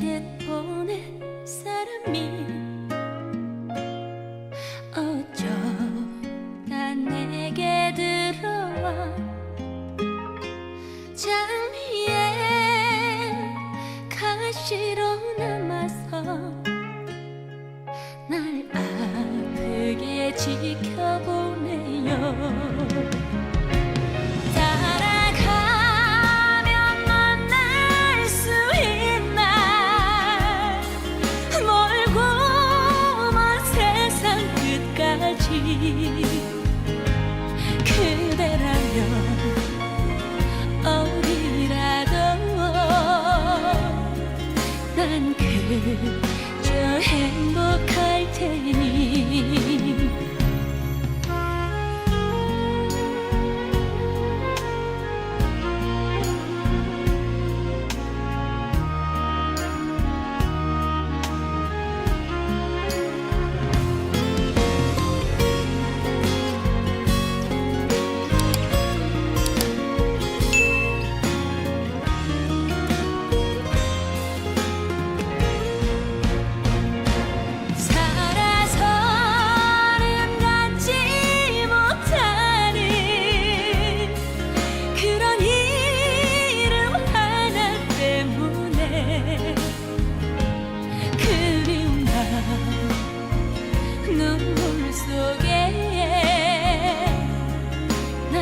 시댁 보낸 사람이 어쩌다 내게 들어와 장미에 가시로 남아서 날 아프게 지켜보네요. 你。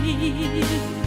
你